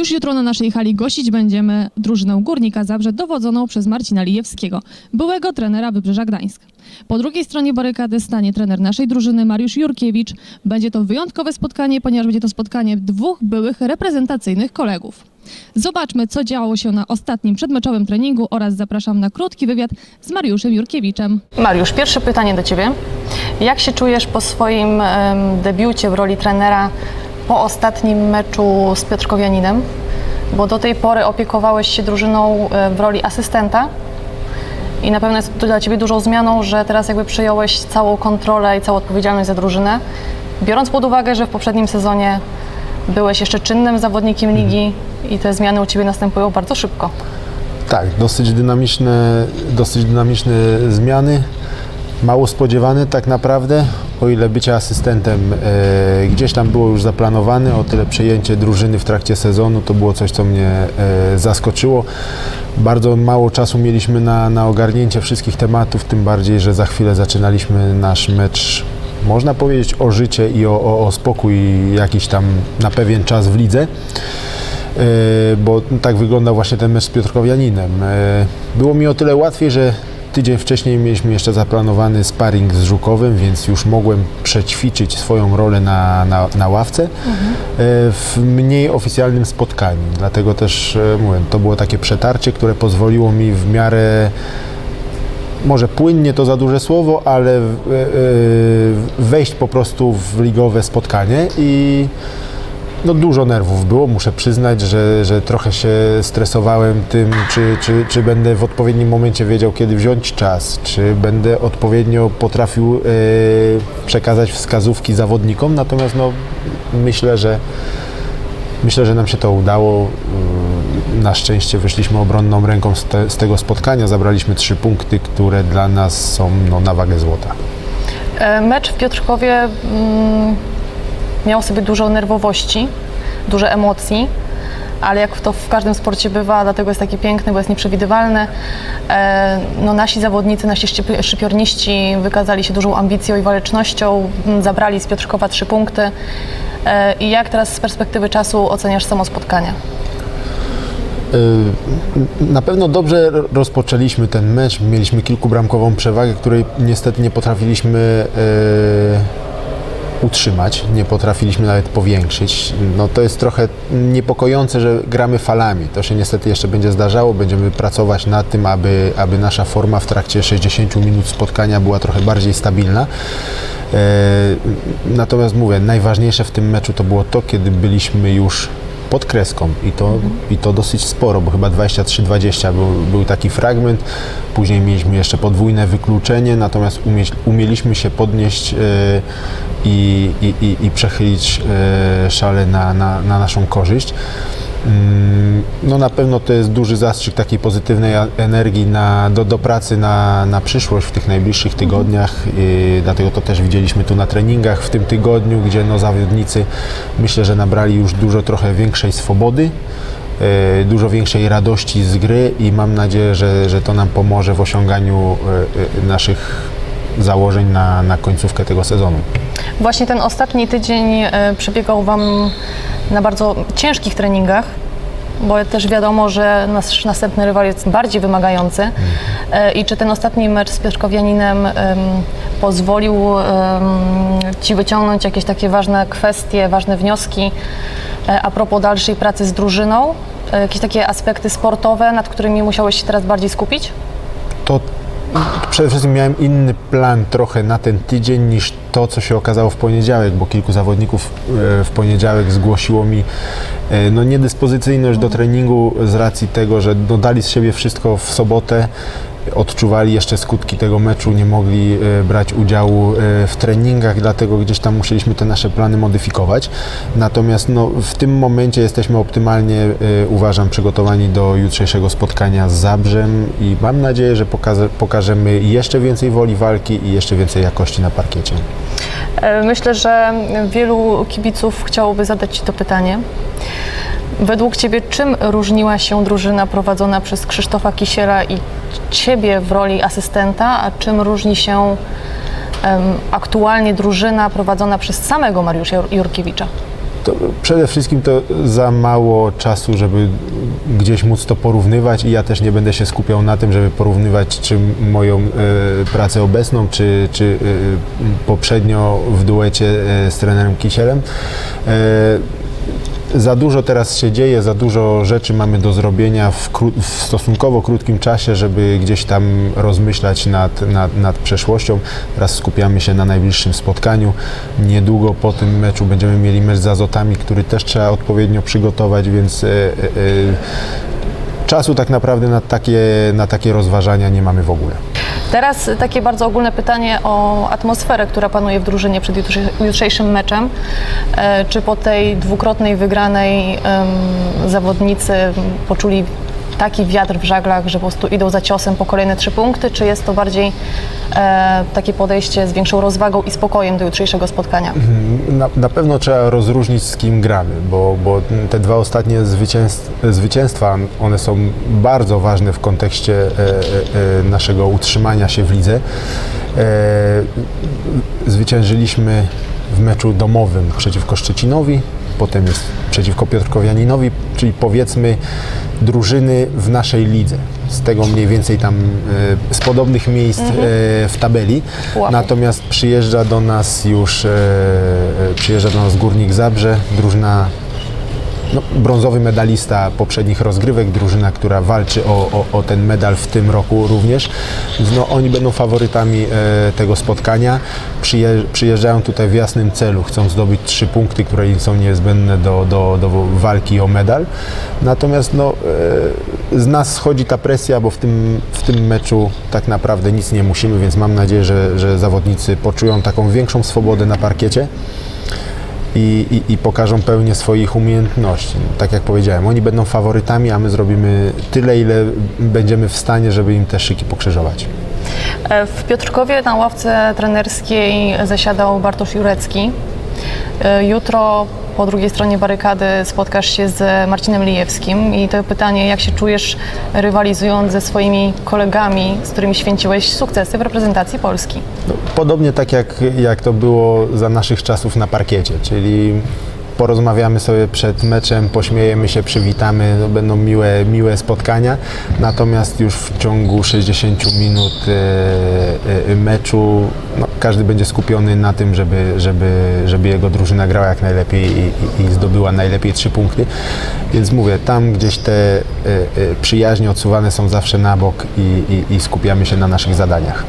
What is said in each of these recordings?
Już jutro na naszej hali gościć będziemy drużynę Górnika Zabrze dowodzoną przez Marcina Lijewskiego, byłego trenera Wybrzeża Gdańsk. Po drugiej stronie barykady stanie trener naszej drużyny Mariusz Jurkiewicz. Będzie to wyjątkowe spotkanie, ponieważ będzie to spotkanie dwóch byłych reprezentacyjnych kolegów. Zobaczmy, co działo się na ostatnim przedmeczowym treningu oraz zapraszam na krótki wywiad z Mariuszem Jurkiewiczem. Mariusz, pierwsze pytanie do Ciebie. Jak się czujesz po swoim debiucie w roli trenera po ostatnim meczu z Piotrkowianinem? Bo do tej pory opiekowałeś się drużyną e, w roli asystenta i na pewno jest to dla Ciebie dużą zmianą, że teraz jakby przejąłeś całą kontrolę i całą odpowiedzialność za drużynę. Biorąc pod uwagę, że w poprzednim sezonie byłeś jeszcze czynnym zawodnikiem ligi i te zmiany u Ciebie następują bardzo szybko. Tak, dosyć dynamiczne, dosyć dynamiczne zmiany. Mało spodziewane tak naprawdę, o ile bycie asystentem e, gdzieś tam było już zaplanowane, o tyle przejęcie drużyny w trakcie sezonu to było coś, co mnie e, zaskoczyło. Bardzo mało czasu mieliśmy na, na ogarnięcie wszystkich tematów, tym bardziej, że za chwilę zaczynaliśmy nasz mecz, można powiedzieć, o życie i o, o, o spokój jakiś tam na pewien czas w lidze. E, bo tak wyglądał właśnie ten mecz z Piotrkowianinem. E, Było mi o tyle łatwiej, że tydzień wcześniej mieliśmy jeszcze zaplanowany sparring z Żukowym, więc już mogłem przećwiczyć swoją rolę na, na, na ławce e, w mniej oficjalnym spotkaniu. Dlatego też e, mówię, to było takie przetarcie, które pozwoliło mi w miarę może płynnie to za duże słowo, ale e, wejść po prostu w ligowe spotkanie i no dużo nerwów było, muszę przyznać, że, że trochę się stresowałem tym, czy, czy, czy będę w odpowiednim momencie wiedział, kiedy wziąć czas, czy będę odpowiednio potrafił e, przekazać wskazówki zawodnikom, natomiast no, myślę, że myślę, że nam się to udało. Yy, Na szczęście wyszliśmy obronną ręką z, te, z tego spotkania, zabraliśmy trzy punkty, które dla nas są no, na wagę złota. E, Mecz w Piotrkowie mm, miał sobie dużo nerwowości, dużo emocji, ale jak to w każdym sporcie bywa, dlatego jest taki piękny, bo jest nieprzewidywalny. E, no, nasi zawodnicy, nasi szczyp- szczypiorniści wykazali się dużą ambicją i walecznością, zabrali z Piotrkowa trzy punkty. E, I jak teraz z perspektywy czasu oceniasz samo spotkanie? Yy, Na pewno dobrze ro- rozpoczęliśmy ten mecz. Mieliśmy kilkubramkową przewagę, której niestety nie potrafiliśmy utrzymać, nie potrafiliśmy nawet powiększyć. No to jest trochę niepokojące, że gramy falami. To się niestety jeszcze będzie zdarzało. Będziemy pracować nad tym, aby, aby nasza forma w trakcie 60 minut spotkania była trochę bardziej stabilna. E, Natomiast mówię, najważniejsze w tym meczu to było to, kiedy byliśmy już pod kreską i to, i to dosyć sporo, bo chyba 23-20 był, był taki fragment. Później mieliśmy jeszcze podwójne wykluczenie, natomiast umie, umieliśmy się podnieść e, i, i, i, przechylić e, szale na, na, na naszą korzyść. Mm, No na pewno to jest duży zastrzyk takiej pozytywnej energii na, do, do pracy na, na przyszłość w tych najbliższych tygodniach. I dlatego to też widzieliśmy tu na treningach w tym tygodniu, gdzie no zawodnicy myślę, że nabrali już dużo trochę większej swobody, e, dużo większej radości z gry i mam nadzieję, że, że to nam pomoże w osiąganiu naszych założeń na, na końcówkę tego sezonu. Właśnie ten ostatni tydzień przebiegał Wam na bardzo ciężkich treningach, bo też wiadomo, że nasz następny rywal jest bardziej wymagający. E, I czy ten ostatni mecz z Piotrkowianinem em, pozwolił em, Ci wyciągnąć jakieś takie ważne kwestie, ważne wnioski e, a propos dalszej pracy z drużyną? E, Jakieś takie aspekty sportowe, nad którymi musiałeś się teraz bardziej skupić? to przede wszystkim miałem inny plan trochę na ten tydzień niż to, co się okazało w poniedziałek, bo kilku zawodników e, w poniedziałek zgłosiło mi e, no, niedyspozycyjność do treningu z racji tego, że no, dali z siebie wszystko w sobotę, odczuwali jeszcze skutki tego meczu, nie mogli e, brać udziału e, w treningach, dlatego gdzieś tam musieliśmy te nasze plany modyfikować. Natomiast no, w tym momencie jesteśmy optymalnie, e, uważam, przygotowani do jutrzejszego spotkania z Zabrzem i mam nadzieję, że pokaże, pokażemy jeszcze więcej woli walki i jeszcze więcej jakości na parkiecie. Myślę, że wielu kibiców chciałoby zadać Ci to pytanie. Według Ciebie czym różniła się drużyna prowadzona przez Krzysztofa Kisiela i Ciebie w roli asystenta, a czym różni się em, aktualnie drużyna prowadzona przez samego Mariusza Jur- Jurkiewicza? To przede wszystkim to za mało czasu, żeby gdzieś móc to porównywać i ja też nie będę się skupiał na tym, żeby porównywać czy moją e, pracę obecną, czy, czy e, poprzednio w duecie e, z trenerem Kisielem. E, za dużo teraz się dzieje, za dużo rzeczy mamy do zrobienia w, kró- w stosunkowo krótkim czasie, żeby gdzieś tam rozmyślać nad, nad, nad przeszłością. Teraz skupiamy się na najbliższym spotkaniu. Niedługo po tym meczu będziemy mieli mecz z Azotami, który też trzeba odpowiednio przygotować, więc e, e, e, czasu tak naprawdę na takie, na takie rozważania nie mamy w ogóle. Teraz takie bardzo ogólne pytanie o atmosferę, która panuje w drużynie przed jutrze- jutrzejszym meczem. E, Czy po tej dwukrotnej wygranej zawodnicy poczuli taki wiatr w żaglach, że po prostu idą za ciosem po kolejne trzy punkty, czy jest to bardziej e, takie podejście z większą rozwagą i spokojem do jutrzejszego spotkania? Na, na pewno trzeba rozróżnić z kim gramy, bo, bo te dwa ostatnie zwycięstw, zwycięstwa, one są bardzo ważne w kontekście e, e, e, naszego utrzymania się w lidze. E, zwyciężyliśmy w meczu domowym przeciwko Szczecinowi, potem jest przeciwko Piotrkowianinowi, czyli powiedzmy drużyny w naszej lidze. Z tego mniej więcej tam e, z podobnych miejsc e, w tabeli. Pułapu. Natomiast przyjeżdża do nas już e, przyjeżdża do nas Górnik Zabrze, drużyna no, brązowy medalista poprzednich rozgrywek, drużyna, która walczy o, o, o ten medal w tym roku również. No, oni będą faworytami e, tego spotkania. Przyje, przyjeżdżają tutaj w jasnym celu, chcą zdobyć trzy punkty, które im są niezbędne do, do, do walki o medal. Natomiast no, e, z nas schodzi ta presja, bo w tym, w tym meczu tak naprawdę nic nie musimy, więc mam nadzieję, że, że zawodnicy poczują taką większą swobodę na parkiecie i, i, i pokażą pełnię swoich umiejętności. Tak jak powiedziałem, oni będą faworytami, a my zrobimy tyle, ile będziemy w stanie, żeby im te szyki pokrzyżować. E, W Piotrkowie na ławce trenerskiej zasiadał Bartosz Jurecki. E, Jutro po drugiej stronie barykady spotkasz się z Marcinem Lijewskim i to pytanie, jak się czujesz rywalizując ze swoimi kolegami, z którymi święciłeś sukcesy w reprezentacji Polski? No, podobnie tak jak, jak to było za naszych czasów na parkiecie, czyli porozmawiamy sobie przed meczem, pośmiejemy się, przywitamy, no, będą miłe, miłe spotkania, natomiast już w ciągu 60 minut e, e, meczu no, każdy będzie skupiony na tym, żeby, żeby, żeby jego drużyna grała jak najlepiej i, i, zdobyła najlepiej trzy punkty, więc mówię, tam gdzieś te e, przyjaźnie odsuwane są zawsze na bok i, i, i skupiamy się na naszych zadaniach.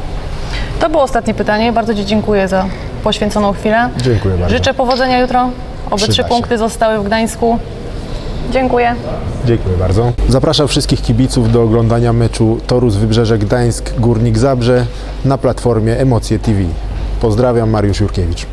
To było ostatnie pytanie. Bardzo Ci dziękuję za poświęconą chwilę. Dziękuję bardzo. Życzę powodzenia jutro. Oby trzy punkty zostały w Gdańsku. Dziękuję. Dziękuję bardzo. Zapraszam wszystkich kibiców do oglądania meczu Torus Wybrzeże Gdańsk Górnik Zabrze na platformie Emocje TV. Pozdrawiam, Mariusz Jurkiewicz.